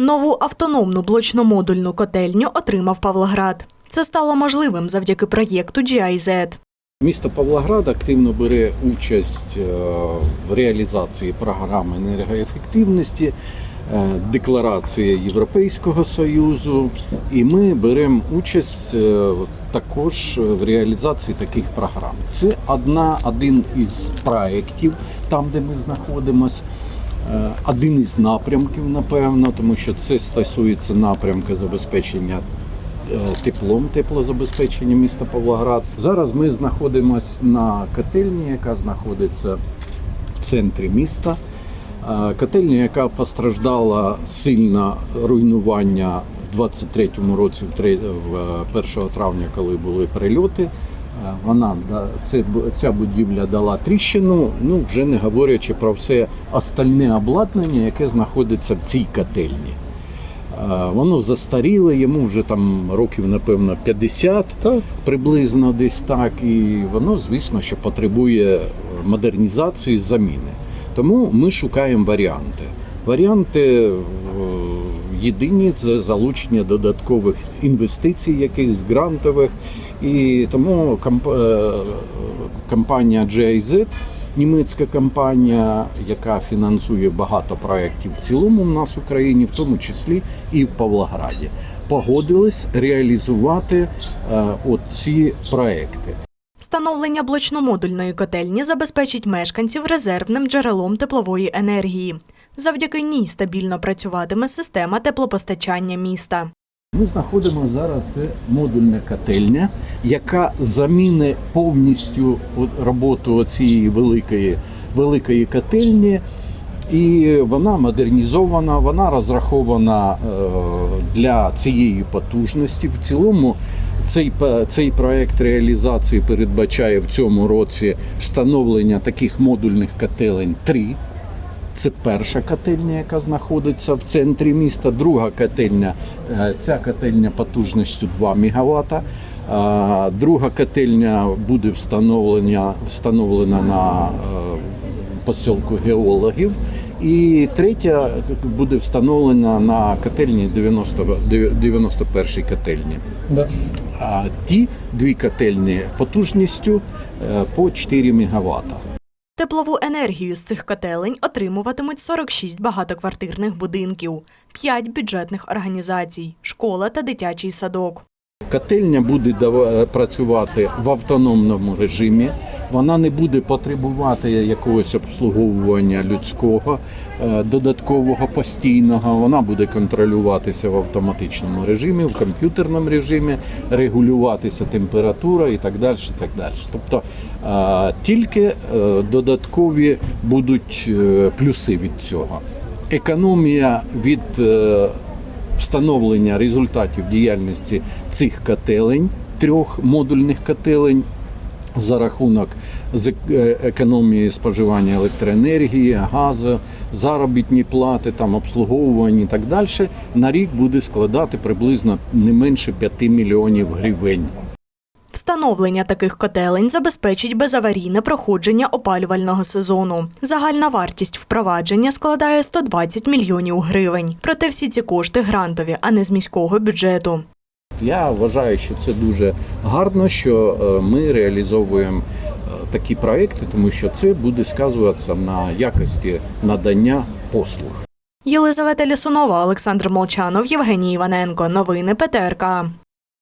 Нову автономну блочно-модульну котельню отримав Павлоград. Це стало можливим завдяки проєкту GIZ. Місто Павлоград активно бере участь е, в реалізації програми енергоефективності, е, декларації Європейського Союзу, і ми беремо участь е, також в реалізації таких програм. Це одна, один із проєктів, там де ми знаходимося. Е, Один із напрямків, напевно, тому що це стосується напрямку забезпечення е, теплом, теплозабезпечення міста Павлоград. Зараз ми знаходимося на котельні, яка знаходиться в центрі міста. Е, Котельня, яка постраждала сильно руйнування в 23-му році, в три- в, е, 1 травня, коли були прильоти. Е, Вона це, ця будівля дала тріщину, ну вже не говорячи про все остальне обладнання, яке знаходиться в цій котельні. Е, Воно застаріле, йому вже там років, напевно, 50 приблизно десь так. І воно, звісно, що потребує модернізації, заміни. Тому ми шукаємо варіанти. Варіанти е, єдині це залучення додаткових інвестицій, якихось грантових. І тому е, компанія GIZ, німецька компанія, яка фінансує багато проєктів в цілому в нас в Україні, в тому числі і в Павлограді, погодились реалізувати е, ці проекти. Встановлення блочно-модульної котельні забезпечить мешканців резервним джерелом теплової енергії. Завдяки ній стабільно працюватиме система теплопостачання міста. Ми знаходимо зараз модульна котельня, яка замінить повністю роботу цієї великої, великої котельні. І вона модернізована, вона розрахована е, для цієї потужності. В цілому цей, цей проект реалізації передбачає в цьому році встановлення таких модульних котелень три. Це перша котельня, яка знаходиться в центрі міста. Друга котельня, е, ця котельня потужністю 2 МВт. Е, Друга котельня буде встановлена, встановлена на е, посілку геологів. І третя буде встановлена на котельні 90, 91 котельні. Да. А ті дві котельні потужністю по 4 МВт. Теплову енергію з цих котелень отримуватимуть 46 багатоквартирних будинків, 5 бюджетних організацій, школа та дитячий садок. Котельня буде працювати в автономному режимі. Вона не буде потребувати якогось обслуговування людського, е, додаткового постійного. Вона буде контролюватися в автоматичному режимі, в комп'ютерному режимі, регулюватися температура і так далі. Так далі. Тобто е, тільки е, додаткові будуть плюси від цього. Економія від встановлення результатів діяльності цих котелень, трьох модульних котелень. За рахунок е, економії споживання електроенергії, газу, заробітні плати, там обслуговування і так далі, на рік буде складати приблизно не менше 5 мільйонів гривень. Встановлення таких котелень забезпечить безаварійне проходження опалювального сезону. Загальна вартість впровадження складає 120 мільйонів гривень. Проте всі ці кошти грантові, а не з міського бюджету. Я вважаю, що це дуже гарно, що е, ми реалізовуємо е, такі проекти, тому що це буде сказуватися на якості надання послуг. Єлизавета Лісунова, Олександр Молчанов, Євгеній Іваненко. Новини ПТРК.